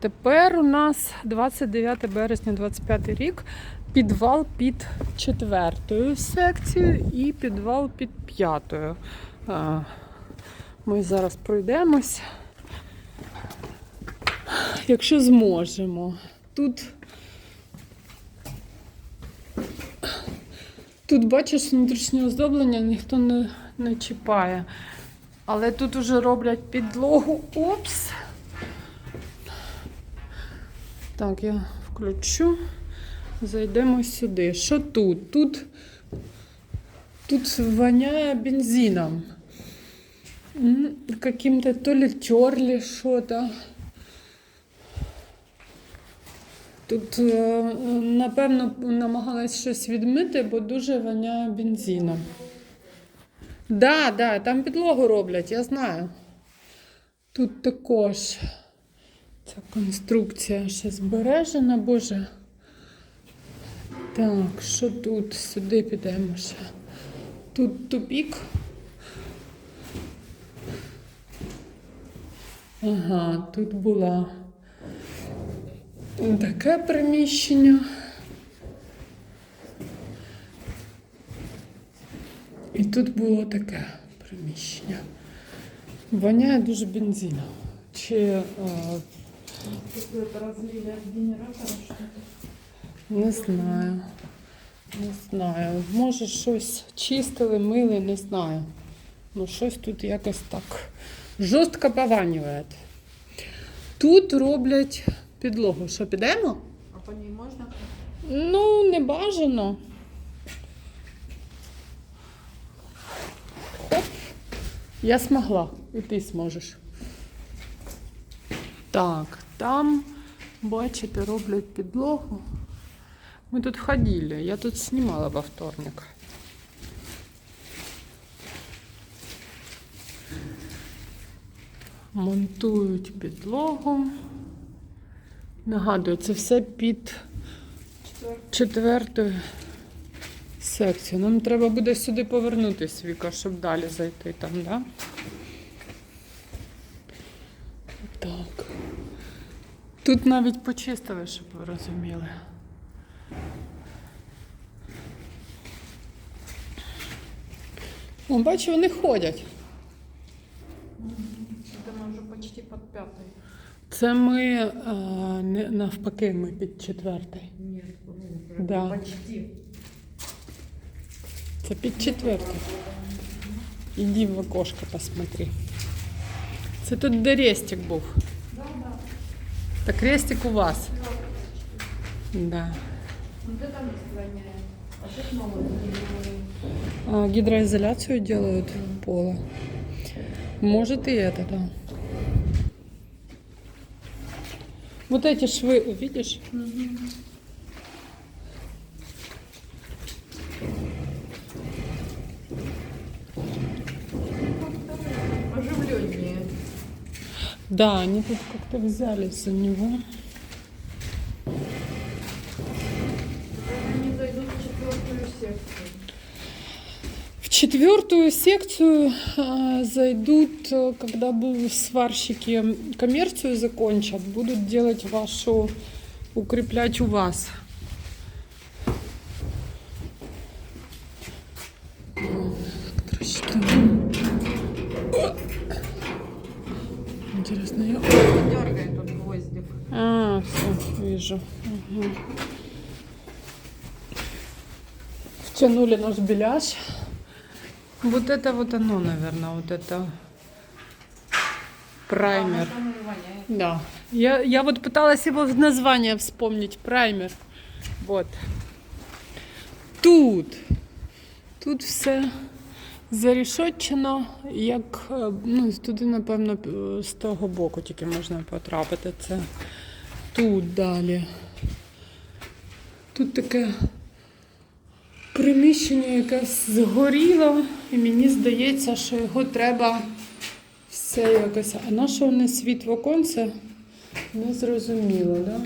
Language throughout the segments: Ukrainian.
Тепер у нас 29 березня 25 рік. Підвал під четвертою секцією і підвал під п'ятою. Ми зараз пройдемось. Якщо зможемо. Тут, тут бачиш, внутрішнє оздоблення ніхто не, не чіпає. Але тут уже роблять підлогу. Опс! Так, я включу. Зайдемо сюди. Що тут? Тут, тут воняє бензином. Каким-то то ли терли що-то. Тут, е, напевно, намагалась щось відмити, бо дуже воняє бензином. Да, да, там підлогу роблять, я знаю. Тут також. Ця конструкція ще збережена, боже. Так, що тут? Сюди підемо ще. Тут тупік. Ага, тут була таке приміщення. І тут було таке приміщення. Воняє дуже бензином. Чи Не знаю. Не знаю. Може, щось чистили, мили, не знаю. Ну, щось тут якось так жорстко пованює. Тут роблять підлогу. Що, підемо? А по ней можно? Ну, не бажано. Хоп. Я смогла. І ти зможеш. Так, там, бачите, роблять підлогу. Ми тут ходили. Я тут знімала во вторник. Монтують підлогу. Нагадую, це все під четвертою секцією. Нам треба буде сюди повернутися, Віка, щоб далі зайти там, да? Так. Тут навіть почистили, щоб ви розуміли. О, бачу, вони ходять. Это мы уже почти под пятой. Це ми е, не, навпаки, ми під четвертою. Нет, ну, Да. почти. Це під четвертою. Іди в окошко посмотри. Це тут де рестик був. Да, да. А крестик у вас. Да. А, гидроизоляцию делают пола. Может и это, да. Вот эти швы, видишь? Да, они тут как-то взялись за него. Они зайдут в четвертую секцию. В четвертую секцию а, зайдут, э, когда будут сварщики коммерцию закончат, будут делать вашу, укреплять у вас. Интересно, я... Дергает тут гвоздик. А, все, вижу. Мгм. Втянули наш беляш. Вот это вот оно, наверное, вот это праймер. А, может, оно и воняет. Да. Я, я вот пыталась его название вспомнить. Праймер. Вот. Тут. Тут все зарішотчено, як е, ну, туди, напевно, з того боку тільки можна потрапити. Це тут далі. Тут таке приміщення якесь згоріло, і мені здається, що його треба все якось. А на що не світ в оконце? Не зрозуміло, да?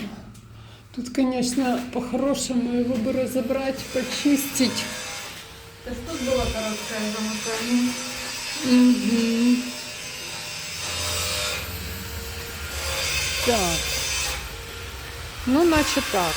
Тут, звісно, по-хорошому його би розібрати, почистити. Это что было короткое замыкание. Угу. Так. Ну, значит так.